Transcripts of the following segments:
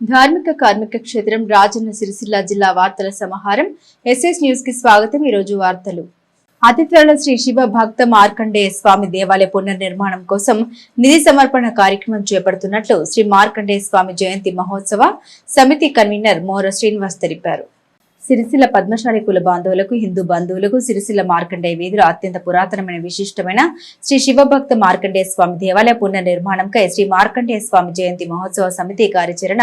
ధార్మిక కార్మిక క్షేత్రం రాజన్న సిరిసిల్ల జిల్లా వార్తల సమాహారం. ఎస్ఎస్ న్యూస్కి స్వాగతం. ఈ రోజు వార్తలు. అతి త్వరలో శ్రీ శివ భక్త మార్కండేయ స్వామి దేవాలయ పునర్నిర్మాణం కోసం నిధి సమర్పణ కార్యక్రమం చేపడుతున్నట్లు శ్రీ మార్కండేయ స్వామి జయంతి మహోత్సవ సమితి కన్వీనర్ మోర శ్రీనివాస్ తెలిపారు. సిరిసిల్ల పద్మశాలి కుల బాంధవులకు హిందూ బంధువులకు సిరిసిల్ల మార్కండేయ వీధిలో అత్యంత పురాతనమైన విశిష్టమైన శ్రీ శివభక్త మార్కండేయ స్వామి దేవాలయ పునర్నిర్మాణంకై శ్రీ మార్కండేయ స్వామి జయంతి మహోత్సవ సమితి కార్యాచరణ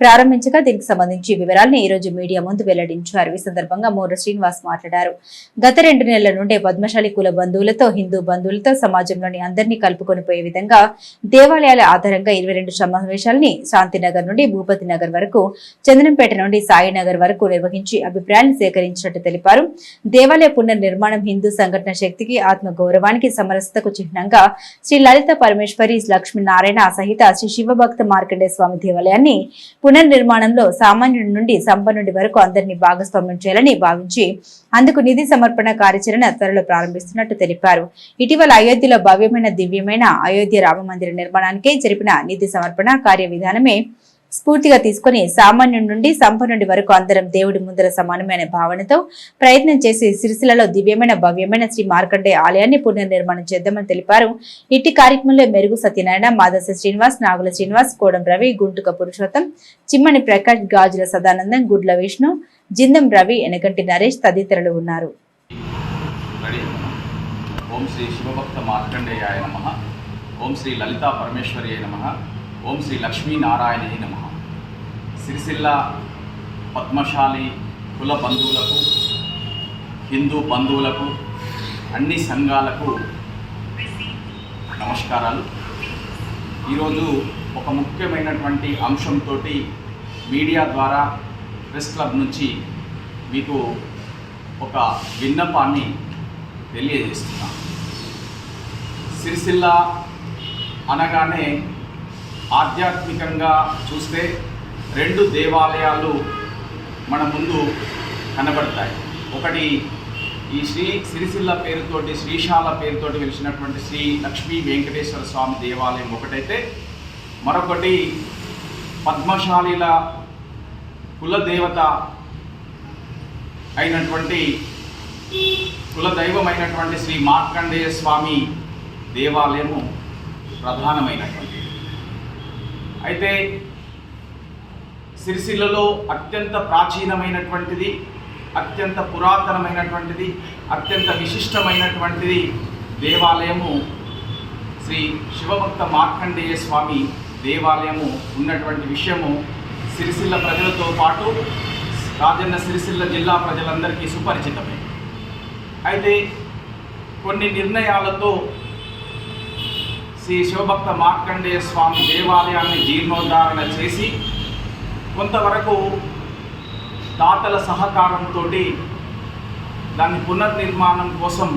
ప్రారంభించగా దీనికి సంబంధించి వివరాలను ఈ రోజు మీడియా ముందు వెల్లడించారు. ఈ సందర్భంగా మోర శ్రీనివాస్ మాట్లాడారు. గత రెండు నెలల నుండే పద్మశాలి కుల బంధువులతో హిందూ బంధువులతో సమాజంలోని అందరినీ కలుపుకొని పోయే విధంగా దేవాలయాల ఆధారంగా ఇరవై రెండు సమావేశాలని శాంతినగర్ నుండి భూపతి నగర్ వరకు చందనంపేట నుండి సాయినగర్ వరకు నిర్వహించి అభిప్రాయాలను సేకరించినట్టు తెలిపారు. దేవాలయ పునర్నిర్మాణం హిందూ సంఘటన శక్తికి ఆత్మ గౌరవానికి సమరసతకు చిహ్నంగా శ్రీ లలిత పరమేశ్వరి లక్ష్మీనారాయణ సహిత శ్రీ శివభక్త మార్కండే స్వామి దేవాలయాన్ని పునర్నిర్మాణంలో సామాన్యుడి నుండి సంపన్నుడి వరకు అందరినీ భాగస్వామ్యం చేయాలని భావించి అందుకు నిధి సమర్పణ కార్యాచరణ త్వరలో ప్రారంభిస్తున్నట్టు తెలిపారు. ఇటీవల అయోధ్యలో భవ్యమైన దివ్యమైన అయోధ్య రామ మందిర నిర్మాణానికి జరిపిన నిధి సమర్పణ కార్య విధానమే స్ఫూర్తిగా తీసుకుని సామాన్యుడి నుండి సంపన్నుడి వరకు అందరం దేవుడి ముందర సమానమైన భావనతో ప్రయత్నం చేసి సిరిసిలలో దివ్యమైన భవ్యమైన శ్రీ మార్కండే ఆలయాన్ని పునర్నిర్మాణం చేద్దామని తెలిపారు. ఇట్టి కార్యక్రమంలో మెరుగు సత్యనారాయణ మాదస శ్రీనివాస్ నాగుల శ్రీనివాస్ కోడం రవి గుంటుక పురుషోత్తం చిమ్మని ప్రకాష్ గాజుల సదానందం గుడ్ల విష్ణు జిందం రవి ఎనకంటి నరేష్ తదితరులు ఉన్నారు. ఓం శ్రీ శివభక్త మార్కండేయాయ నమ. ఓం శ్రీ లలితా పరమేశ్వర్యాయ నమ. ఓం శ్రీ నమ. సిరిసిల్ల పద్మశాలి కుల బంధువులకు హిందూ బంధువులకు అన్ని సంఘాలకు నమస్కారాలు. ఈరోజు ఒక ముఖ్యమైనటువంటి అంశంతో మీడియా ద్వారా ప్రెస్ క్లబ్ నుంచి మీకు ఒక విన్నపాన్ని తెలియజేస్తున్నా సిరిసిల్ల అనగానే ఆధ్యాత్మికంగా చూస్తే రెండు దేవాలయాలు మన ముందు కనబడతాయి. ఒకటి ఈ శ్రీ సిరిసిల్ల పేరుతోటి శ్రీశాల పేరుతోటి వెలిసినటువంటి శ్రీ లక్ష్మీ వెంకటేశ్వర స్వామి దేవాలయం ఒకటైతే మరొకటి పద్మశాలిల కులదేవత అయినటువంటి కులదైవమైనటువంటి శ్రీ మార్కండేయ స్వామి దేవాలయము ప్రధానమైనటువంటిది. అయితే సిరిసిల్లలో అత్యంత ప్రాచీనమైనటువంటిది అత్యంత పురాతనమైనటువంటిది అత్యంత విశిష్టమైనటువంటిది దేవాలయము శ్రీ శివభక్త మార్కండేయ స్వామి దేవాలయము ఉన్నటువంటి విషయము. సిరిసిల్ల ప్రజలతో పాటు రాజన్న సిరిసిల్ల జిల్లా ప్రజలందరికీ సుపరిచితమే. అయితే కొన్ని నిర్ణయాలతో శ్రీ శివభక్త మార్కండేయ స్వామి దేవాలయాన్ని జీర్ణోద్ధారణ చేసి కొంతవరకు దాతల సహకారంతో దాన్ని పునర్నిర్మాణం కోసం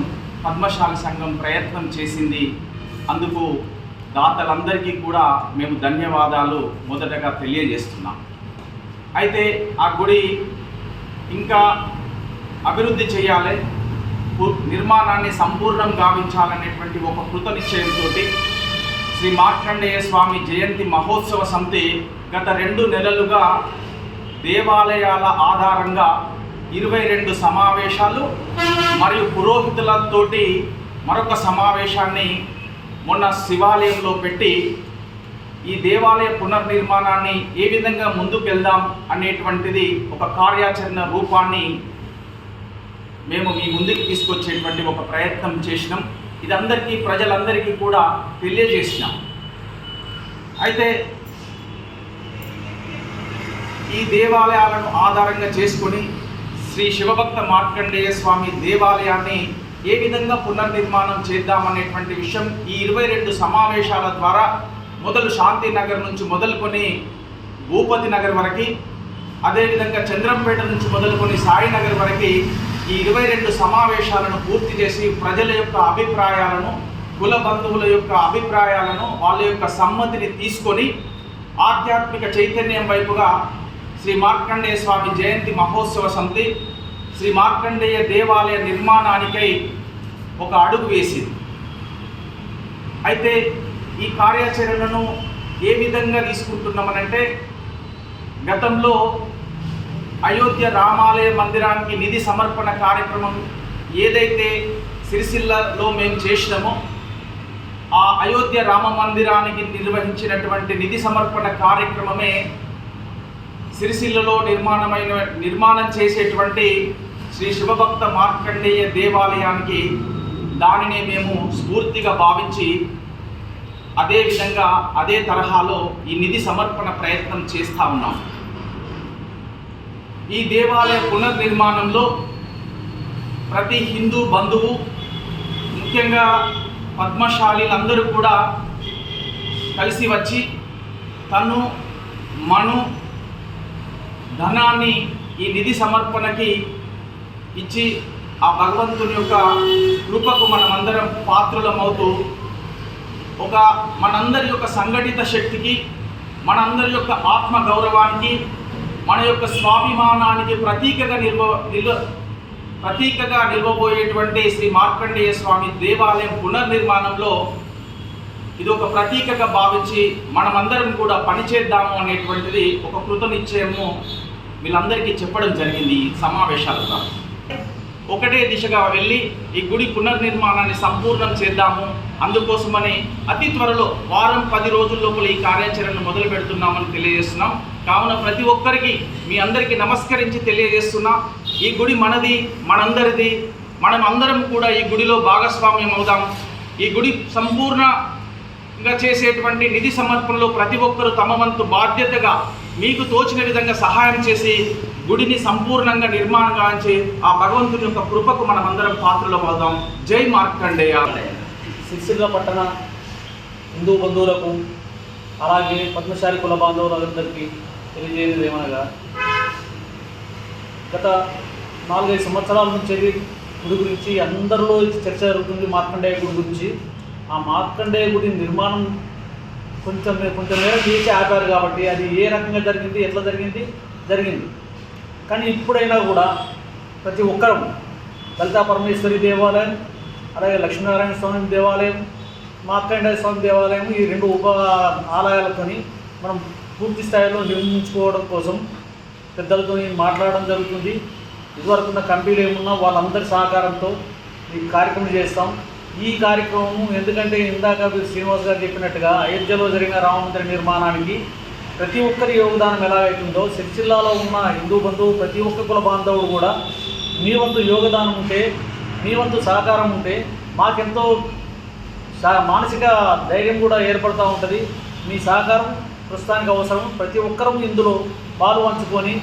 పద్మశాలి సంఘం ప్రయత్నం చేసింది. అందుకు దాతలందరికీ కూడా మేము ధన్యవాదాలు మొదటగా తెలియజేస్తున్నాం. అయితే ఆ గుడి ఇంకా అభివృద్ధి చేయాలి నిర్మాణాన్ని సంపూర్ణం గావించాలనేటువంటి ఒక కృత నిశ్చయంతో శ్రీ మార్కండేయ స్వామి జయంతి మహోత్సవ సంతి గత రెండు నెలలుగా దేవాలయాల ఆధారంగా ఇరవై రెండు సమావేశాలు మరియు పురోహితులతోటి మరొక సమావేశాన్ని మొన్న శివాలయంలో పెట్టి ఈ దేవాలయ పునర్నిర్మాణాన్ని ఏ విధంగా ముందుకెళ్దాం అనేటువంటిది ఒక కార్యాచరణ రూపాన్ని మేము మీ ముందుకు తీసుకొచ్చేటువంటి ఒక ప్రయత్నం చేసినాం. ఇది అందరికీ ప్రజలందరికీ కూడా తెలియజేసినాం. అయితే ఈ దేవాలయాలను ఆధారంగా చేసుకొని శ్రీ శివభక్త మార్కండేయ స్వామి దేవాలయాన్ని ఏ విధంగా పునర్నిర్మాణం చేద్దామనేటువంటి విషయం ఈ ఇరవై రెండు సమావేశాల ద్వారా మొదలు శాంతి నగర్ నుంచి మొదలుకొని భూపతి నగర్ వరకు అదేవిధంగా చంద్రంపేట నుంచి మొదలుకొని సాయినగర్ వరకు ఈ ఇరవై రెండు సమావేశాలను పూర్తి చేసి ప్రజల యొక్క అభిప్రాయాలను కుల బంధువుల యొక్క అభిప్రాయాలను వాళ్ళ యొక్క సమ్మతిని తీసుకొని ఆధ్యాత్మిక చైతన్యం వైపుగా శ్రీ మార్కండేయ స్వామి జయంతి మహోత్సవ సమితి శ్రీ మార్కండేయ దేవాలయ నిర్మాణానికై ఒక అడుగు వేసింది. అయితే ఈ కార్యాచరణను ఏ విధంగా తీసుకుంటున్నామనంటే గతంలో అయోధ్య రామాలయ మందిరానికి నిధి సమర్పణ కార్యక్రమం ఏదైతే సిరిసిల్లలో మేము చేసినామో ఆ అయోధ్య రామ మందిరానికి నిర్వహించినటువంటి నిధి సమర్పణ కార్యక్రమమే సిరిసిల్లలో నిర్మాణమైన నిర్మాణం చేసేటువంటి శ్రీ శివభక్త మార్కండేయ దేవాలయానికి దానిని మేము స్ఫూర్తిగా భావించి అదే విధంగా అదే తరహాలో ఈ నిధి సమర్పణ ప్రయత్నం చేస్తూ ఉన్నాం. ఈ దేవాలయ పునర్నిర్మాణంలో ప్రతి హిందూ బంధువు ముఖ్యంగా పద్మశాలీలందరూ కూడా కలిసి వచ్చి తను మను ధనాన్ని ఈ నిధి సమర్పణకి ఇచ్చి ఆ భగవంతుని యొక్క కృపకు మనమందరం పాత్రులమవుతూ ఒక మనందరి యొక్క సంఘటిత శక్తికి మనందరి యొక్క ఆత్మ గౌరవానికి మన యొక్క స్వాభిమానానికి ప్రతీకగా నిల్వ నిల్వ ప్రతీకగా నిల్వబోయేటువంటి శ్రీ మార్కండేయ స్వామి దేవాలయం పునర్నిర్మాణంలో ఇది ఒక ప్రతీకగా భావించి మనమందరం కూడా పనిచేద్దాము అనేటువంటిది ఒక కృతనిశ్చయము వీళ్ళందరికీ చెప్పడం జరిగింది ఈ సమావేశాల ద్వారా. ఒకటే దిశగా వెళ్ళి ఈ గుడి పునర్నిర్మాణాన్ని సంపూర్ణం చేద్దాము. అందుకోసమని అతి త్వరలో వారం పది రోజుల లోపల ఈ కార్యాచరణను మొదలు పెడుతున్నామని తెలియజేస్తున్నాం. కావున ప్రతి ఒక్కరికి మీ అందరికీ నమస్కరించి తెలియజేస్తున్నా ఈ గుడి మనది మనందరిది మనం అందరం కూడా ఈ గుడిలో భాగస్వామ్యం అవుదాం. ఈ గుడి సంపూర్ణంగా చేసేటువంటి నిధి సమర్పణలో ప్రతి ఒక్కరూ తమ వంతు బాధ్యతగా మీకు తోచిన విధంగా సహాయం చేసి గుడిని సంపూర్ణంగా నిర్మాణం గాంచి ఆ భగవంతుని యొక్క కృపకు మనం అందరం పాత్రలం అవుదాం జై మార్కండేయ. సిరిసిల్ల పట్టణ హిందూ బంధువులకు అలాగే పద్మశాలి కుల బాంధవులందరికీ తెలియజేయడం ఏమనగా గత నాలుగైదు సంవత్సరాల నుంచి గుడి గురించి అందరిలో చర్చ జరుగుతుంది మార్కండేయ గుడి గురించి. ఆ మార్కండేయ గుడి నిర్మాణం కొంచెం కొంచెం మేర చేసి ఆపారు కాబట్టి అది ఏ రకంగా జరిగింది ఎట్లా జరిగింది? జరిగింది. కానీ ఇప్పుడైనా కూడా ప్రతి ఒక్కరం లలితా పరమేశ్వరి దేవాలయం అలాగే లక్ష్మీనారాయణ స్వామి దేవాలయం మార్కండేయ స్వామి దేవాలయం ఈ రెండు ఉప ఆలయాలతోని మనం పూర్తి స్థాయిలో నిర్మించుకోవడం కోసం పెద్దలతో మాట్లాడడం జరుగుతుంది. ఇదివరకున్న కమిటీలు ఏమున్నా వాళ్ళందరి సహకారంతో ఈ కార్యక్రమం చేస్తాం. ఈ కార్యక్రమం ఎందుకంటే ఇందాక మీరు శ్రీనివాస్ గారు చెప్పినట్టుగా అయోధ్యలో జరిగిన రామమందిర నిర్మాణానికి ప్రతి ఒక్కరి యోగదానం ఎలా ఎలాగైతుందో సిరిసిల్లాలో ఉన్న హిందూ బంధువు ప్రతి ఒక్క కుల బాంధవుడు కూడా మీ వంతు యోగదానం ఉంటే మీ వంతు సహకారం ఉంటే మాకెంతో సా- మానసిక ధైర్యం కూడా ఏర్పడుతూ ఉంటుంది. మీ సహకారం ప్రస్తుతానికి అవసరం. ప్రతి ఒక్కరూ ఇందులో పాలు పంచుకొని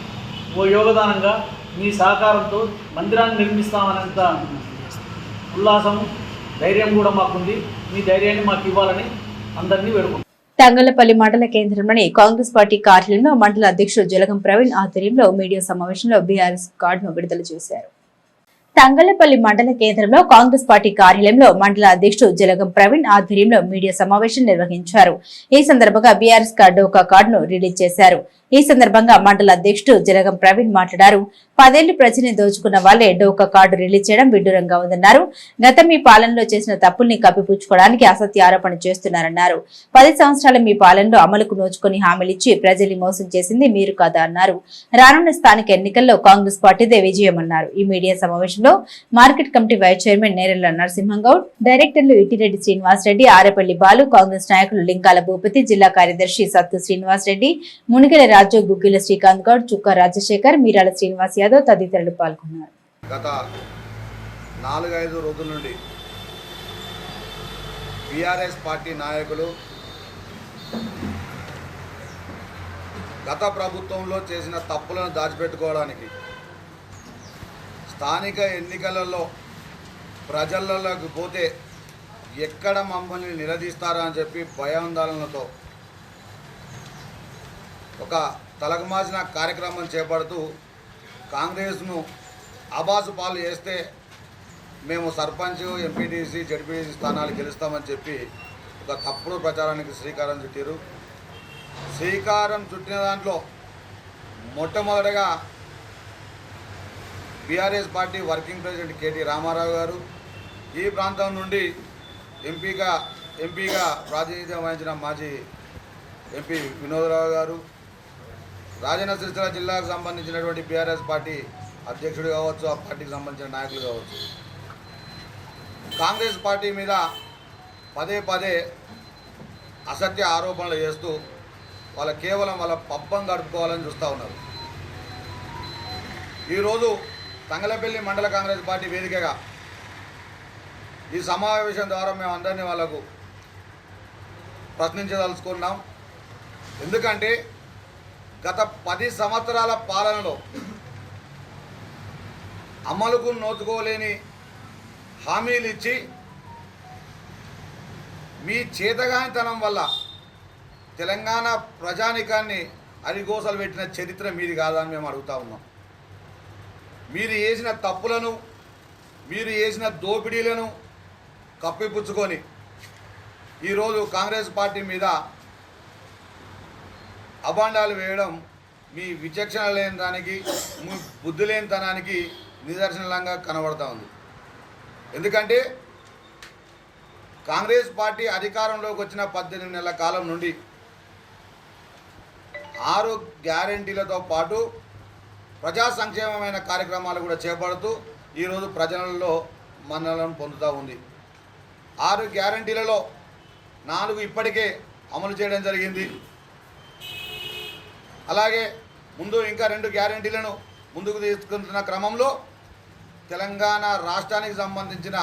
ఓ యోగదానంగా మీ సహకారంతో మందిరాన్ని నిర్మిస్తామనేంత ఉల్లాసం ధైర్యం కూడా మాకుంది. మీ ధైర్యాన్ని మాకు ఇవ్వాలని అందరినీ వేడుకుంటున్నాం. తంగలపల్లి మండల కేంద్రంలోని కాంగ్రెస్ పార్టీ కార్యాలయంలో మండల అధ్యక్షుడు జలగం ప్రవీణ్ ఆధ్వర్యంలో మీడియా సమావేశంలో బీఆర్ఎస్ కార్డును విడుదల చేశారు. తంగలపల్లి మండల కేంద్రంలో కాంగ్రెస్ పార్టీ కార్యాలయంలో మండల అధ్యక్షుడు జలగం ప్రవీణ్ ఆధ్వర్యంలో మీడియా సమావేశం నిర్వహించారు. ఈ సందర్భంగా బీఆర్ఎస్ కార్డు ఒక కార్డును రిలీజ్ చేశారు. ఈ సందర్భంగా మండల అధ్యక్షుడు జలగం ప్రవీణ్ మాట్లాడారు. పదేళ్ళు ప్రజల్ని దోచుకున్న వాళ్ళే డోకా కార్డు రిలీజ్ చేయడం విడ్డూరంగా ఉందన్నారు. గత మీ పాలనలో చేసిన తప్పుల్ని కప్పిపుచ్చుకోవడానికి అసత్య ఆరోపణ చేస్తున్నారన్నారు. పది సంవత్సరాల మీ పాలనలో అమలుకు నోచుకుని హామీలిచ్చి ప్రజల్ని మోసం చేసింది మీరు కాదా అన్నారు. రానున్న స్థానిక ఎన్నికల్లో కాంగ్రెస్ పార్టీదే విజయమన్నారు. ఈ మీడియా సమావేశంలో market committee vice chairman Nerella Narasimhamgoud డైరెక్టర్లు ఇటిరెడ్డి శ్రీనివాసరెడ్డి ఆరేపల్లి బాలు కాంగ్రెస్ నాయకులు లింకాల భూపతి జిల్లా కార్యదర్శి సత్తు శ్రీనివాసరెడ్డి మునిగల మునిగెల రాజు గుగ్గిల శ్రీకాంత్ గౌడ్ చుక్క రాజశేఖర్ మీరాల శ్రీనివాస్ యాదవ్ తదితరులు పాల్గొన్నారు. గత నాలుగైదు రోజుల నుండి బీఆర్ఎస్ పార్టీ నాయకులు గత ప్రభుత్వంలో చేసిన తప్పులను దాచిపెట్టుకోవడానికి స్థానిక ఎన్నికలలో ప్రజలలోకి పోతే ఎక్కడ మమ్మల్ని నిలదీస్తారా అని చెప్పి భయాందోళనలతో ఒక తలకమాసిన కార్యక్రమం చేపడుతూ కాంగ్రెస్ను అబాసు పాలు చేస్తే మేము సర్పంచ్ ఎంపీటీసీ జడ్పీటీసీ స్థానాలు గెలుస్తామని చెప్పి ఒక తప్పుడు ప్రచారానికి శ్రీకారం చుట్టారు శ్రీకారం చుట్టిన దాంట్లో మొట్టమొదటగా BRS party working president KT Ramarao గారు ఈ ప్రాంతం నుండి ఎంపీగా ఎంపీగా ప్రాతినిధ్యం వహించిన మాజీ ఎంపీ వినోదరావు గారు రాజన్న సిరిసిల్ల జిల్లాకు సంబంధించినటువంటి బీఆర్ఎస్ పార్టీ అధ్యక్షుడు కావచ్చు ఆ పార్టీకి సంబంధించిన నాయకులు కావచ్చు. కాంగ్రెస్ పార్టీ మీద పదే పదే అసత్య ఆరోపణలు చేస్తూ వాళ్ళ కేవలం వాళ్ళ పబ్బం గడుపుకోవాలని చూస్తూ ఉన్నారు. ఈరోజు తంగలపల్లి మండల కాంగ్రెస్ పార్టీ వేదికగా ఈ సమావేశం ద్వారా మేము అందరినీ వాళ్ళకు ప్రశ్నించదలుచుకున్నాం. ఎందుకంటే గత పది సంవత్సరాల పాలనలో అమలుకు నోచుకోలేని హామీలు ఇచ్చి మీ చేతగానితనం వల్ల తెలంగాణ ప్రజానికాన్ని అరిగోసలు పెట్టిన చరిత్ర మీది కాదని మేము అడుగుతా ఉన్నాం. మీరు చేసిన తప్పులను మీరు చేసిన దోపిడీలను కప్పిపుచ్చుకొని ఈరోజు కాంగ్రెస్ పార్టీ మీద అభాండాలు వేయడం మీ విచక్షణ లేని దానికి మీ బుద్ధి లేనితనానికి నిదర్శనంగా కనబడతా ఉంది. ఎందుకంటే కాంగ్రెస్ పార్టీ అధికారంలోకి వచ్చిన పద్దెనిమిది నెలల కాలం నుండి ఆరు గ్యారంటీలతో పాటు ప్రజా సంక్షేమమైన కార్యక్రమాలు కూడా చేపడుతూ ఈరోజు ప్రజలలో మన్నలను పొందుతూ ఉంది. ఆరు గ్యారంటీలలో నాలుగు ఇప్పటికే అమలు చేయడం జరిగింది. అలాగే ముందు ఇంకా రెండు గ్యారంటీలను ముందుకు తీసుకుంటున్న క్రమంలో తెలంగాణ రాష్ట్రానికి సంబంధించిన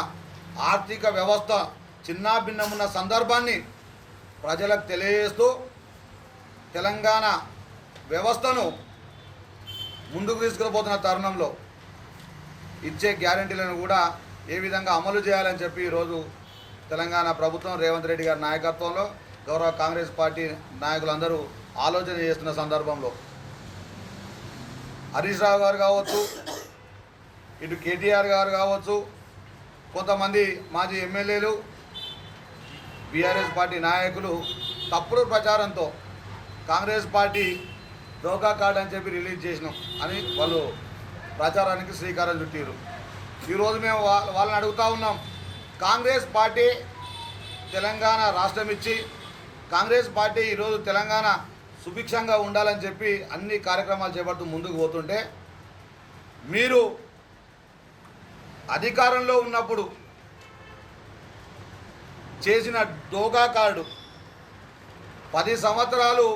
ఆర్థిక వ్యవస్థ చిన్నాభిన్నమున్న సందర్భాన్ని ప్రజలకు తెలియజేస్తూ తెలంగాణ వ్యవస్థను ముందుకు తీసుకుపోతున్న తరుణంలో ఇచ్చే గ్యారంటీలను కూడా ఏ విధంగా అమలు చేయాలని చెప్పి ఈరోజు తెలంగాణ ప్రభుత్వం రేవంత్ రెడ్డి గారి నాయకత్వంలో గౌరవ కాంగ్రెస్ పార్టీ నాయకులందరూ ఆలోచన చేస్తున్న సందర్భంలో హరీష్ రావు గారు కావచ్చు ఇటు కేటీఆర్ గారు కావచ్చు కొంతమంది మాజీ ఎమ్మెల్యేలు బీఆర్ఎస్ పార్టీ నాయకులు తప్పుడు ప్రచారంతో కాంగ్రెస్ పార్టీ డోకా కార్డ్ అని చెప్పి రిలీజ్ చేసినాం అని వాళ్ళు ప్రచారానికి శ్రీకారం చుట్టారు ఈరోజు మేము వాళ్ళని అడుగుతూ ఉన్నాం. కాంగ్రెస్ పార్టీ తెలంగాణ రాష్ట్రం ఇచ్చి కాంగ్రెస్ పార్టీ ఈరోజు తెలంగాణ సుభిక్షంగా ఉండాలని చెప్పి అన్ని కార్యక్రమాలు చేపడుతూ ముందుకు పోతుంటే మీరు అధికారంలో ఉన్నప్పుడు చేసిన డోకా కార్డు పది సంవత్సరాలు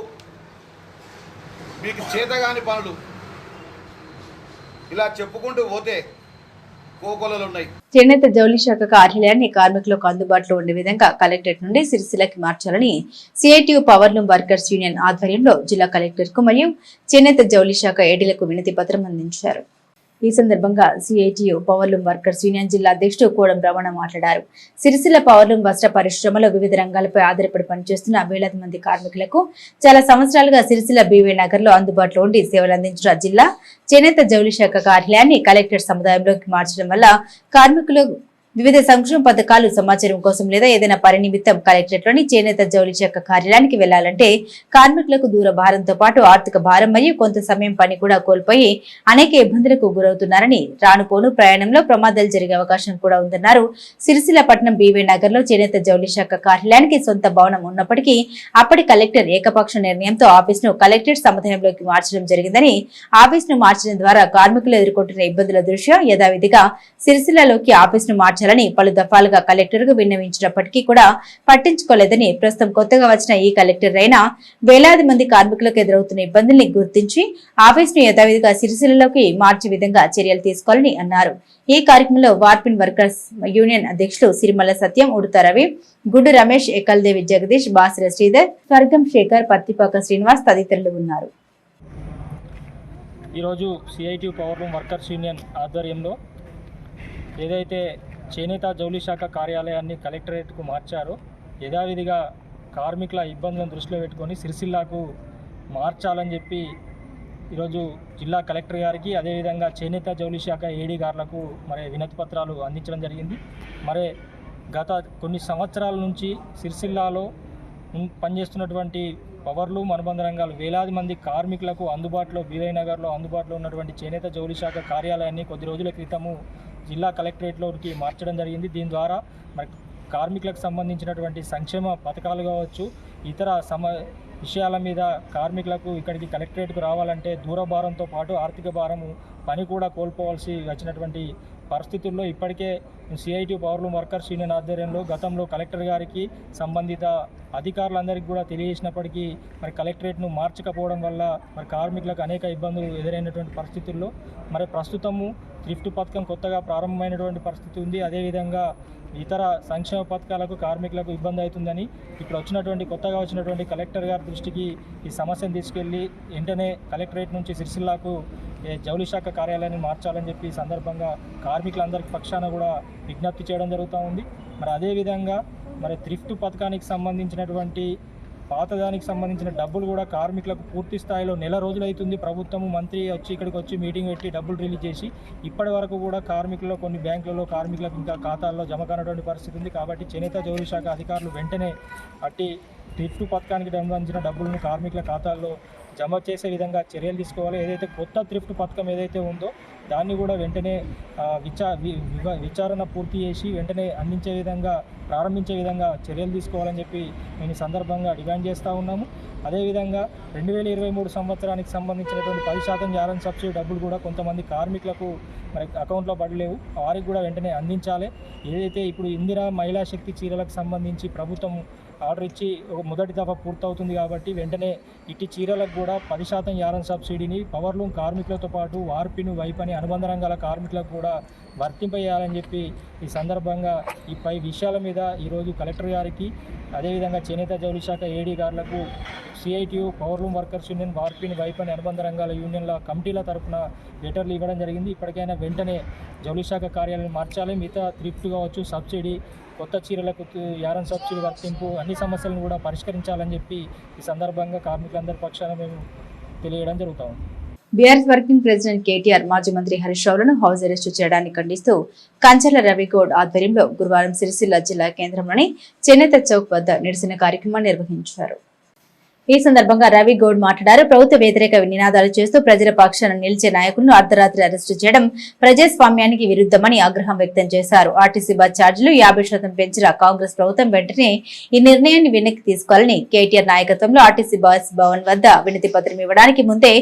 మీకు చేతగాని పనులు. ఇలా చెప్పుకుంటూ పోతే చేనేత జౌళి శాఖ కార్యాలయాన్ని కార్మికులకు అందుబాటులో ఉండే విధంగా కలెక్టరేట్ నుండి సిరిసిల్లకి మార్చాలని సిఐటియు పవర్లూమ్ వర్కర్స్ యూనియన్ ఆధ్వర్యంలో జిల్లా కలెక్టర్కు మరియు చేనేత జౌళి శాఖ ఏడీలకు వినతి పత్రం అందించారు. ఈ సందర్భంగా సిఐటియు పవర్లూమ్ వర్కర్స్ యూనియన్ జిల్లా అధ్యక్షుడు కోడం రమణ మాట్లాడారు. సిరిసిల్ల పవర్లూమ్ వస్త్ర పరిశ్రమలో వివిధ రంగాలపై ఆధారపడి పనిచేస్తున్న వేలాది మంది కార్మికులకు చాలా సంవత్సరాలుగా సిరిసిల్ల బీవీ నగర్లో అందుబాటులో ఉండి సేవలు అందించిన జిల్లా చేనేత జౌళి శాఖ కార్యాలయాన్ని కలెక్టర్ సముదాయంలోకి మార్చడం వల్ల కార్మికులు వివిధ సంక్షేమ పథకాలు సమాచారం కోసం లేదా ఏదైనా పని నిమిత్తం కలెక్టరేట్లోని చేనేత జౌళి శాఖ కార్యాలయానికి వెళ్ళాలంటే కార్మికులకు దూర భారంతో పాటు ఆర్థిక భారం మరియు కొంత సమయం పని కూడా కోల్పోయి అనేక ఇబ్బందులకు గురవుతున్నారని రానుపోను ప్రయాణంలో ప్రమాదాలు జరిగే అవకాశం కూడా ఉందన్నారు. సిరిసిల్ల పట్నం బీవీ నగర్లో చేనేత జౌళి శాఖ కార్యాలయానికి సొంత భవనం ఉన్నప్పటికీ అప్పటి కలెక్టర్ ఏకపక్ష నిర్ణయంతో ఆఫీస్ను కలెక్టరేట్ సముదాయంలోకి మార్చడం జరిగిందని ఆఫీస్ను మార్చడం ద్వారా కార్మికులు ఎదుర్కొంటున్న ఇబ్బందుల దృష్ట్యా యథావిధిగా సిరిసిల్లలోకి ఆఫీస్ను మార్చాలని పలు దఫాలుగా కలెక్టర్కు విన్నవించినప్పటికీ కూడా పట్టించుకోలేదని ప్రస్తుతం కొత్తగా వచ్చిన ఈ కలెక్టర్ అయినా వేలాది మంది కార్మికులకు ఎదురవుతున్న ఇబ్బందుల్ని గుర్తించి ఆఫీసును యథావిధిగా సిరిసిల్లలోకి మార్చే విధంగా చర్యలు తీసుకోవాలని అన్నారు. ఈ కార్యక్రమంలో వార్పిన్ వర్కర్స్ యూనియన్ అధ్యక్షులు సిరిమల్ల సత్యం ఉడుత రవి గుడ్డు రమేష్ ఎకల్దేవి జగదీష్ బాసిర శ్రీధర్ స్వర్గం శేఖర్ పత్తిపాక శ్రీనివాస్ తదితరులు ఉన్నారు. ఈరోజు CIT power loom workers union ఆధ్వర్యంలో ఏదైతే చేనేత జౌలి శాఖ కార్యాలయాన్ని కలెక్టరేట్కు మార్చారు. యథావిధిగా కార్మికుల ఇబ్బందులను దృష్టిలో పెట్టుకొని సిరిసిల్లాకు మార్చాలని చెప్పి ఈరోజు జిల్లా కలెక్టర్ గారికి అదేవిధంగా చేనేత జౌలి శాఖ ఏడీ గారులకు మరి వినతి పత్రాలు అందించడం జరిగింది. మరి గత కొన్ని సంవత్సరాల నుంచి సిరిసిల్లాలో పనిచేస్తున్నటువంటి పవర్లు మనబంధ రంగాలు వేలాది మంది కార్మికులకు అందుబాటులో బీవై నగర్లో అందుబాటులో ఉన్నటువంటి చేనేత జౌళి శాఖ కార్యాలయాన్ని కొద్ది రోజుల క్రితము జిల్లా కలెక్టరేట్లోకి మార్చడం జరిగింది. దీని ద్వారా మరి కార్మికులకు సంబంధించినటువంటి సంక్షేమ పథకాలు కావచ్చు ఇతర సమ విషయాల మీద కార్మికులకు ఇక్కడికి కలెక్టరేట్కు రావాలంటే దూర భారంతో పాటు ఆర్థిక భారము పని కూడా కోల్పోవాల్సి వచ్చినటువంటి పరిస్థితుల్లో ఇప్పటికే సిఐటి పవర్లూమ్ వర్కర్స్ యూనియన్ ఆధ్వర్యంలో గతంలో కలెక్టర్ గారికి సంబంధిత అధికారులందరికీ కూడా తెలియజేసినప్పటికీ మరి కలెక్టరేట్ను మార్చకపోవడం వల్ల మరి కార్మికులకు అనేక ఇబ్బందులు ఎదురైనటువంటి పరిస్థితుల్లో మరి ప్రస్తుతము థ్రిఫ్ట్ పథకం కొత్తగా ప్రారంభమైనటువంటి పరిస్థితి ఉంది. అదేవిధంగా ఇతర సంక్షేమ పథకాలకు కార్మికులకు ఇబ్బంది అవుతుందని ఇప్పుడు వచ్చినటువంటి కొత్తగా వచ్చినటువంటి కలెక్టర్ గారి దృష్టికి ఈ సమస్యను తీసుకెళ్ళి వెంటనే కలెక్టరేట్ నుంచి సిరిసిల్లాకు జౌలి జౌళి శాఖ కార్యాలయాన్ని మార్చాలని చెప్పి సందర్భంగా కార్మికులందరికీ పక్షాన కూడా విజ్ఞప్తి చేయడం జరుగుతూ ఉంది. మరి అదేవిధంగా మరి థ్రిఫ్ట్ పథకానికి సంబంధించినటువంటి పాతదానికి సంబంధించిన డబ్బులు కూడా కార్మికులకు పూర్తి స్థాయిలో నెల రోజులైతుంది. ప్రభుత్వం మంత్రి వచ్చి ఇక్కడికి వచ్చి మీటింగ్ పెట్టి డబ్బులు రిలీజ్ చేసి ఇప్పటి వరకు కూడా కార్మికుల్లో కొన్ని బ్యాంకులలో కార్మికులకు ఇంకా ఖాతాల్లో జమ కానటువంటి పరిస్థితి ఉంది. కాబట్టి చేనేత జౌలి శాఖ అధికారులు వెంటనే అట్టి థ్రిఫ్ట్ పథకానికి సంబంధించిన డబ్బులను కార్మికుల ఖాతాల్లో జమ చేసే విధంగా చర్యలు తీసుకోవాలి. ఏదైతే కొత్త త్రిఫ్ట్ పథకం ఏదైతే ఉందో దాన్ని కూడా వెంటనే విచా వి- విచారణ పూర్తి చేసి వెంటనే అందించే విధంగా ప్రారంభించే విధంగా చర్యలు తీసుకోవాలని చెప్పి మేము ఈ సందర్భంగా డిమాండ్ చేస్తూ ఉన్నాము. అదేవిధంగా రెండు వేల ఇరవై మూడు సంవత్సరానికి సంబంధించినటువంటి పది శాతం జారన్ సబ్సిడీ డబ్బులు కూడా కొంతమంది కార్మికులకు మరి అకౌంట్లో పడలేవు. వారికి కూడా వెంటనే అందించాలి. ఏదైతే ఇప్పుడు ఇందిరా మహిళా శక్తి చీరలకు సంబంధించి ప్రభుత్వం ఆర్డర్ ఇచ్చి మొదటి దఫా పూర్తవుతుంది కాబట్టి వెంటనే ఇట్టి చీరలకు కూడా పది శాతం యారన్ సబ్సిడీని పవర్లూమ్ కార్మికులతో పాటు వార్పిను వైపని అనుబంధ రంగాల కార్మికులకు కూడా వర్తింపజేయాలని చెప్పి ఈ సందర్భంగా ఈ పై విషయాల మీద ఈరోజు కలెక్టర్ గారికి అదేవిధంగా చేనేత జౌలి శాఖ ఏడీ గారులకు సిఐటియు పవర్లూమ్ వర్కర్స్ యూనియన్ వార్పిని వైపని అనుబంధ రంగాల యూనియన్ల కమిటీల తరపున లెటర్లు ఇవ్వడం జరిగింది. ఇప్పటికైనా వెంటనే జౌలి శాఖ కార్యాలయం మార్చాలి. మిగతా థ్రిఫ్ట్ కావచ్చు సబ్సిడీ కొత్త చీరలకు తు- యారన్ సబ్సిడీ వర్తింపు అన్ని సమస్యలను కూడా పరిష్కరించాలని చెప్పి ఈ సందర్భంగా కార్మికులందరి పక్షాన మేము తెలియడం జరుగుతాం బీఆర్ఎస్ వర్కింగ్ ప్రెసిడెంట్ కేటీఆర్ మాజీ మంత్రి హరీష్ రావులను హౌస్ అరెస్టు చేయడాన్ని ఖండిస్తూ కంచర్ల రవిగౌడ్ ఆధ్వర్యంలో గురువారం సిరిసిల్ల జిల్లా కేంద్రంలోని చేనేత చౌక్ వద్ద నిరసన కార్యక్రమాన్ని నిర్వహించారు. ఈ సందర్భంగా రవి గౌడ్ మాట్లాడారు. ప్రభుత్వ వ్యతిరేక నినాదాలు చేస్తూ ప్రజల పక్షాన నిలిచే నాయకులను అర్ధరాత్రి అరెస్టు చేయడం ప్రజాస్వామ్యానికి విరుద్ధమని ఆగ్రహం వ్యక్తం చేశారు. ఆర్టీసీ బస్ ఛార్జీలు యాభై శాతం పెంచిన కాంగ్రెస్ ప్రభుత్వం వెంటనే ఈ నిర్ణయాన్ని వెనక్కి తీసుకోవాలని కేటీఆర్ నాయకత్వంలో ఆర్టీసీ బస్ భవన్ వద్ద వినతి పత్రం ఇవ్వడానికి ముందే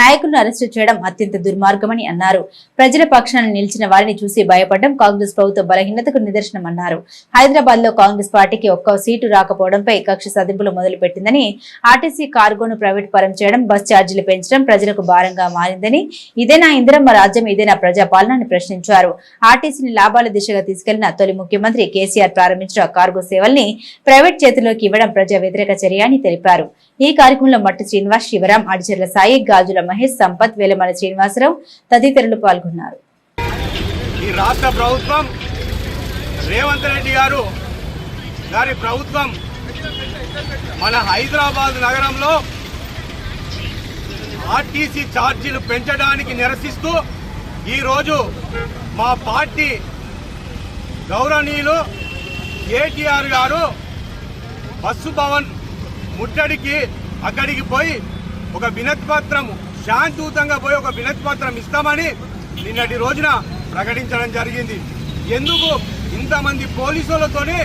నాయకులను అరెస్టు చేయడం అత్యంత దుర్మార్గమని అన్నారు. ప్రజల పక్షాన నిలిచిన వారిని చూసి భయపడడం కాంగ్రెస్ ప్రభుత్వ బలహీనతకు నిదర్శనమన్నారు హైదరాబాద్లో కాంగ్రెస్ పార్టీకి ఒక్క సీటు రాకపోవడంపై కక్ష సదింపులు మొదలుపెట్టిందని ఆర్టీసీ కార్గోను ప్రైవేట్ పరం చేయడం బస్ ఛార్జీలు పెంచడం ప్రజలకు భారంగా మారిందని ఇదేనా ఇందిరమ్మ రాజ్యం ఇదేనా ప్రజాపాలన అని ప్రశ్నించారు. ఆర్టీసీని లాభాల దిశగా తీసుకెళ్ళిన తొలి ముఖ్యమంత్రి కేసీఆర్ ప్రారంభించిన కార్గో సేవల్ని ప్రైవేట్ చేతుల్లోకి ఇవ్వడం ప్రజా వ్యతిరేక చర్య అని తెలిపారు. ఈ కార్యక్రమంలో మట్టి శ్రీనివాస్ శివరాం అడిచెర్ల సాయి గాజుల మహేష్ సంపత్ వేలమల శ్రీనివాసరావు తదితరులు పాల్గొన్నారు. ఈ రాష్ట్ర ప్రభుత్వం రేవంత్ రెడ్డి గారు గారి ప్రభుత్వం మన హైదరాబాద్ నగరంలో ఆర్టీసీ ఛార్జీలు పెంచడానికి నిరసిస్తూ ఈరోజు మా పార్టీ గౌరవనీయులు కేటీఆర్ గారు బస్సు భవన్ ముట్టడికి అక్కడికి పోయి ఒక వినతిపత్రం శాంతియుతంగా పోయి ఒక వినతిపత్రం ఇస్తామని నిన్నటి రోజున ప్రకటించడం జరిగింది. ఎందుకు? ఇంతమంది పోలీసులతోనే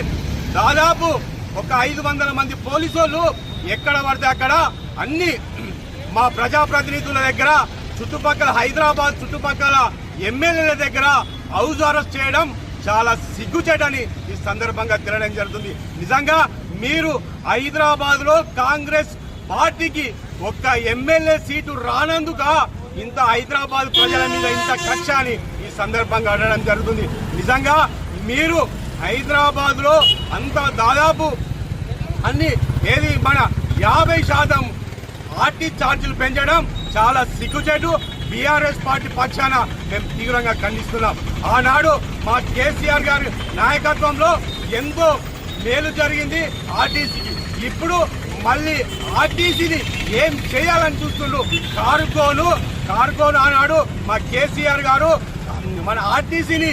దాదాపు ఒక ఐదు వందల మంది పోలీసులు ఎక్కడ పడితే అక్కడ అన్ని మా ప్రజాప్రతినిధుల దగ్గర చుట్టుపక్కల హైదరాబాద్ చుట్టుపక్కల ఎమ్మెల్యేల దగ్గర హౌస్ అరెస్ట్ చేయడం చాలా సిగ్గుచేటని ఈ సందర్భంగా తినడం జరుగుతుంది. నిజంగా మీరు హైదరాబాద్లో కాంగ్రెస్ పార్టీకి ఒక్క ఎమ్మెల్యే సీటు రానందుక ఇంత హైదరాబాద్ ప్రజల మీద ఇంత కక్ష అని ఈ సందర్భంగా అడగడం జరుగుతుంది. నిజంగా మీరు హైదరాబాద్లో అంత దాదాపు అన్ని ఏది మన యాభై శాతం ఆర్టీ ఛార్జీలు పెంచడం చాలా సిగ్గుచేటు. బీఆర్ఎస్ పార్టీ పక్షాన మేము తీవ్రంగా ఖండిస్తున్నాం. ఆనాడు మా కేసీఆర్ గారి నాయకత్వంలో ఎంతో మేలు జరిగింది ఆర్టీసీకి. ఇప్పుడు మళ్ళీ ఆర్టీసీని ఏం చేయాలని చూస్తుండ్రు? కార్గోను కార్గోను ఆనాడు మా కేసీఆర్ గారు మన ఆర్టీసీని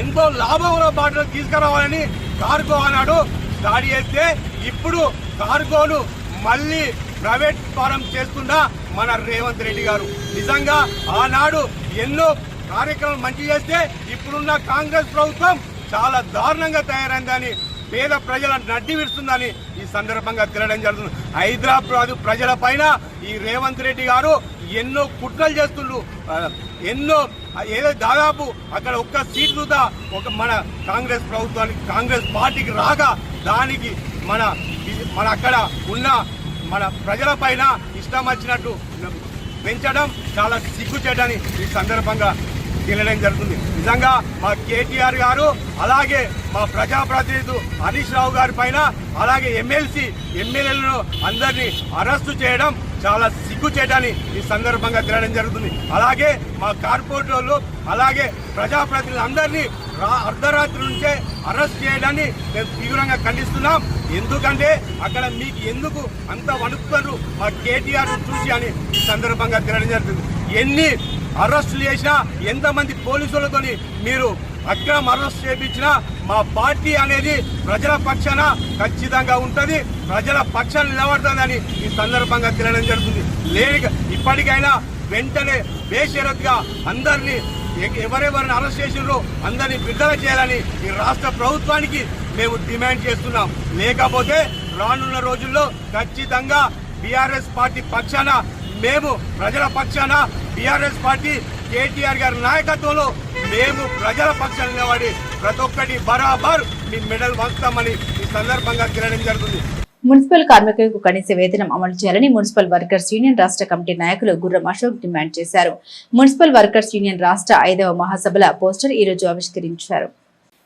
ఎంతో లాభంలో బాటలు తీసుకురావాలని కార్గో అన్నాడు. దాడి చేస్తే ఇప్పుడు కార్గోను మళ్ళీ ప్రైవేట్ ఫారం చేస్తున్న మన రేవంత్ రెడ్డి గారు. నిజంగా ఆనాడు ఎన్నో కార్యక్రమాలు మంచి చేస్తే ఇప్పుడున్న కాంగ్రెస్ ప్రభుత్వం చాలా దారుణంగా తయారైందని పేద ప్రజల నడ్డి విడుస్తుందని ఈ సందర్భంగా తిరగడం జరుగుతుంది. హైదరాబాద్ ప్రజల పైన ఈ రేవంత్ రెడ్డి గారు ఎన్నో కుట్రలు చేస్తుండ్రు. ఎన్నో ఏదో దాదాపు అక్కడ ఒక్క సీట్ కూడా ఒక మన కాంగ్రెస్ ప్రభుత్వానికి కాంగ్రెస్ పార్టీకి రాగా దానికి మన మన అక్కడ ఉన్న మన ప్రజల పైన ఇష్టం వచ్చినట్టు పెంచడం చాలా సిగ్గుచేటని ఈ సందర్భంగా తెలియడం జరుగుతుంది. నిజంగా మా కేటీఆర్ గారు అలాగే మా ప్రజాప్రతినిధులు హరీష్ రావు గారి పైన అలాగే ఎమ్మెల్సీ ఎమ్మెల్యేలను అందరినీ అరెస్టు చేయడం చాలా సిగ్గు చేయడాన్ని ఈ సందర్భంగా తిరగడం జరుగుతుంది. అలాగే మా కార్పొరేటర్లు అలాగే ప్రజాప్రతినిధులందరినీ రా అర్ధరాత్రి నుంచే అరెస్ట్ చేయడాన్ని మేము తీవ్రంగా ఖండిస్తున్నాం. ఎందుకంటే అక్కడ మీకు ఎందుకు అంత వణుకుతారు మా కేటీఆర్ చూసి అని ఈ సందర్భంగా తిరగడం జరుగుతుంది. ఎన్ని అరెస్టులు చేసినా ఎంతమంది పోలీసులతోని మీరు అక్రమ అరెస్ట్ చేయించినా మా పార్టీ అనేది ప్రజల పక్షాన ఖచ్చితంగా ఉంటుంది. ప్రజల పక్షాన నిలబడుతుందని ఈ సందర్భంగా తెలియడం జరుగుతుంది. లేని ఇప్పటికైనా వెంటనే బేషరత్గా అందరినీ ఎవరెవరిని అరెస్ట్ చేసినారో అందరినీ విడుదల చేయాలని ఈ రాష్ట్ర ప్రభుత్వానికి మేము డిమాండ్ చేస్తున్నాం. లేకపోతే రానున్న రోజుల్లో ఖచ్చితంగా బీఆర్ఎస్ పార్టీ పక్షాన మేము ప్రజల పక్షాన బీఆర్ఎస్ పార్టీ కేటీఆర్ గారి నాయకత్వంలో మేము ప్రజల పక్షాన నిలబడి ప్రతి ఒక్కటి బరాబర్ మీ మెడల్ వంచుతామని ఈ సందర్భంగా తెలియడం జరుగుతుంది. మున్సిపల్ కార్మికులకు కనీస వేతనం అమలు చేయాలని మున్సిపల్ వర్కర్స్ యూనియన్ రాష్ట్ర కమిటీ నాయకులు గుర్రం అశోక్ డిమాండ్ చేశారు. మున్సిపల్ వర్కర్స్ యూనియన్ రాష్ట్ర ఐదవ మహాసభల పోస్టర్ ఈ రోజు ఆవిష్కరించారు.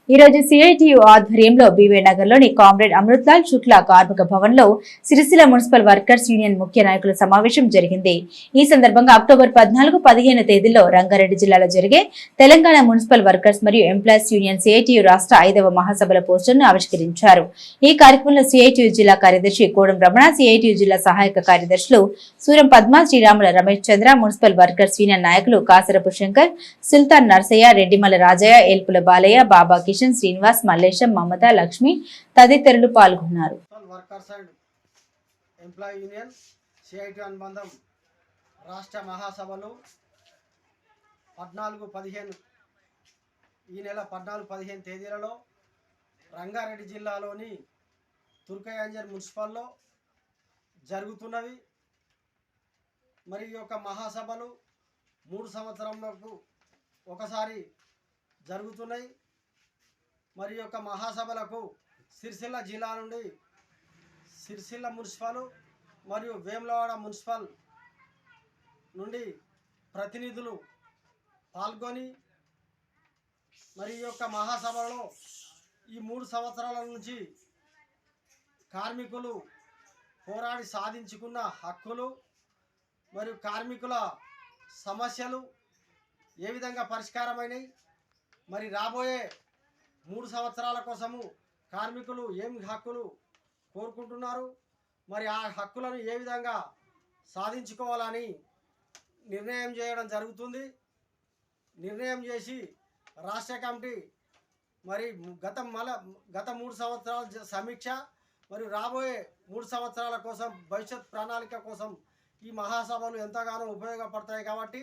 ఈ రోజు సిఐటియు ఆధ్వర్యంలో బీవే నగర్లోని కామ్రేడ్ అమృత్లాల్ శుక్లా కార్మిక భవన్లో సిరిసిల్ల మున్సిపల్ వర్కర్స్ యూనియన్ ముఖ్య నాయకుల సమావేశం జరిగింది. ఈ సందర్భంగా అక్టోబర్ పద్నాలుగు పదిహేను తేదీల్లో రంగారెడ్డి జిల్లాలో జరిగే తెలంగాణ మున్సిపల్ వర్కర్స్ మరియు ఎంప్లాయీస్ యూనియన్ సిఐటియు రాష్ట్ర ఐదవ మహాసభల పోస్టర్ను ఆవిష్కరించారు. ఈ కార్యక్రమంలో సిఐటియు జిల్లా కార్యదర్శి కోడం రమణ సిఐటియు జిల్లా సహాయక కార్యదర్శులు Suram Padma Sriramula Ramesh Chandra municipal workers union నాయకులు కాసరపు శంకర్ సుల్తాన్ నర్సయ్య రెడ్డిమల రాజయ్య ఏల్పుల బాలయ్య బాబా కిషన్ శ్రీనివాస్ మల్లేశం మమత లక్ష్మి తదితరులు పాల్గొన్నారు. Workers and employee union CIT అనుబంధం రాష్ట్ర మహాసభలు పద్నాలుగు పదిహేను ఈ నెల పద్నాలుగు పదిహేను తేదీలలో రంగారెడ్డి జిల్లాలోని తుర్కయాంజర్ మున్సిపల్లో జరుగుతున్నవి మరి ఈ యొక్క మహాసభలు మూడు సంవత్సరంలోపు ఒకసారి జరుగుతున్నాయి. మరి యొక్క మహాసభలకు సిరిసిల్ల జిల్లా నుండి సిరిసిల్ల మున్సిపల్ మరియు వేములవాడ మున్సిపల్ నుండి ప్రతినిధులు పాల్గొని మరి యొక్క మహాసభలో ఈ మూడు సంవత్సరాల నుంచి కార్మికులు పోరాడి సాధించుకున్న హక్కులు మరియు కార్మికుల సమస్యలు ఏ విధంగా పరిష్కారమైనవి మరి రాబోయే మూడు సంవత్సరాల కోసము కార్మికులు ఏం హక్కులు కోరుకుంటున్నారు? మరి ఆ హక్కులను ఏ విధంగా సాధించుకోవాలని నిర్ణయం చేయడం జరుగుతుంది. నిర్ణయం చేసి రాష్ట్ర కమిటీ మరి గత మల గత మూడు సంవత్సరాల సమీక్ష మరియు రాబోయే మూడు సంవత్సరాల కోసం భవిష్యత్ ప్రణాళిక కోసం ఈ మహాసభలు ఎంతగానో ఉపయోగపడతాయి కాబట్టి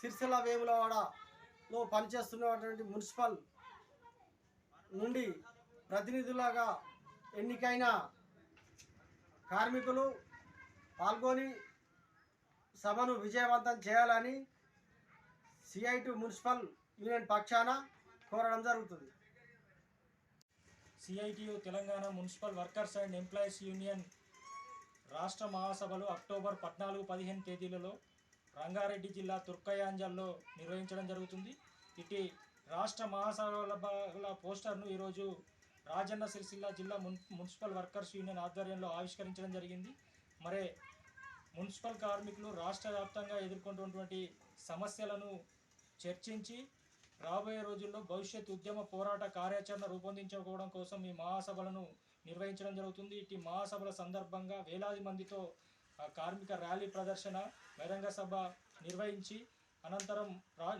సిరిసిల్ల వేములవాడలో పనిచేస్తున్నటువంటి మున్సిపల్ నుండి ప్రతినిధులుగా ఎన్నికైన కార్మికులు పాల్గొని సభను విజయవంతం చేయాలని సిఐటి మున్సిపల్ యూనియన్ పక్షాన కోరడం జరుగుతుంది. CITU Telangana municipal workers and employees union రాష్ట్ర మహాసభలు అక్టోబర్ పద్నాలుగు పదిహేను తేదీలలో రంగారెడ్డి జిల్లా తుర్కయాంజల్లో నిర్వహించడం జరుగుతుంది. ఇటు రాష్ట్ర మహాసభల పోస్టర్ను ఈరోజు రాజన్న సిరిసిల్ల జిల్లా మున్ మున్సిపల్ వర్కర్స్ యూనియన్ ఆధ్వర్యంలో ఆవిష్కరించడం జరిగింది. మరే మున్సిపల్ కార్మికులు రాష్ట్ర వ్యాప్తంగా ఎదుర్కొంటున్నటువంటి సమస్యలను చర్చించి రాబోయే రోజుల్లో భవిష్యత్ ఉద్యమ పోరాట కార్యాచరణ రూపొందించుకోవడం కోసం ఈ మహాసభలను నిర్వహించడం జరుగుతుంది. ఇటు మహాసభల సందర్భంగా వేలాది మందితో కార్మిక ర్యాలీ ప్రదర్శన బహిరంగ సభ నిర్వహించి అనంతరం రా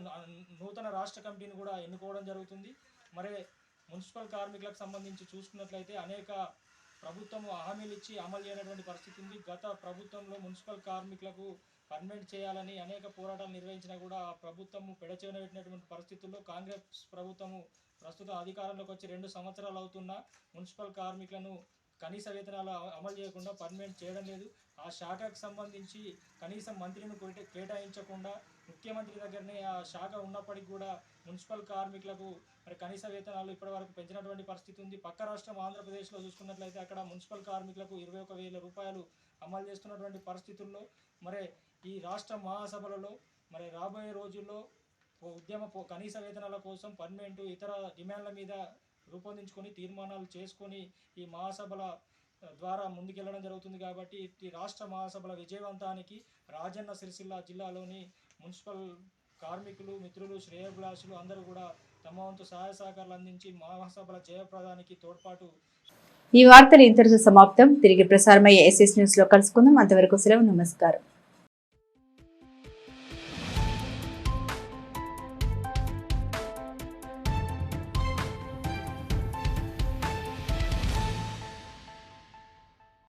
నూతన రాష్ట్ర కమిటీని కూడా ఎన్నుకోవడం జరుగుతుంది. మరి మున్సిపల్ కార్మికులకు సంబంధించి చూసుకున్నట్లయితే అనేక ప్రభుత్వం హామీలు ఇచ్చి అమలు చేయనటువంటి పరిస్థితి ఉంది. గత ప్రభుత్వంలో మున్సిపల్ కార్మికులకు పర్మనెంట్ చేయాలని అనేక పోరాటాలు నిర్వహించినా కూడా ఆ ప్రభుత్వము పెడచెవిన పెట్టినటువంటి పరిస్థితుల్లో కాంగ్రెస్ ప్రభుత్వము ప్రస్తుతం అధికారంలోకి వచ్చి రెండు సంవత్సరాలు అవుతున్నా మున్సిపల్ కార్మికులను కనీస వేతనాలు అమలు చేయకుండా పర్మనెంట్ చేయడం లేదు. ఆ శాఖకు సంబంధించి కనీసం మంత్రిని కేటాయించకుండా ముఖ్యమంత్రి దగ్గరనే ఆ శాఖ ఉన్నప్పటికీ కూడా మున్సిపల్ కార్మికులకు మరి కనీస వేతనాలు ఇప్పటివరకు పెంచినటువంటి పరిస్థితి ఉంది. పక్క రాష్ట్రం ఆంధ్రప్రదేశ్లో చూసుకున్నట్లయితే అక్కడ మున్సిపల్ కార్మికులకు ఇరవై ఒక వేల రూపాయలు అమలు చేస్తున్నటువంటి పరిస్థితుల్లో మరి ఈ రాష్ట్ర మహాసభలలో మరి రాబోయే రోజుల్లో ఉద్యమ కనీస వేతనాల కోసం పర్మనెంట్ ఇతర డిమాండ్ల మీద రూపొందించుకొని తీర్మానాలు చేసుకొని ఈ మహాసభల ద్వారా ముందుకెళ్ళడం జరుగుతుంది కాబట్టి ఈ రాష్ట్ర మహాసభల విజయవంతానికి రాజన్న సిరిసిల్ల జిల్లాలోని మున్సిపల్ కార్మికులు మిత్రులు శ్రేయభిలాషులు అందరూ కూడా తమ వంతు సహాయ సహకారాలు అందించి మహాసభల జయప్రదానికి తోడ్పాటు. ఈ వార్తలు ఇంతటితో సమాప్తం. తిరిగి ప్రసారమయ్యే ఎస్ఎస్ న్యూస్లో కలుసుకుందాం. అంతవరకు సెలవు నమస్కారం.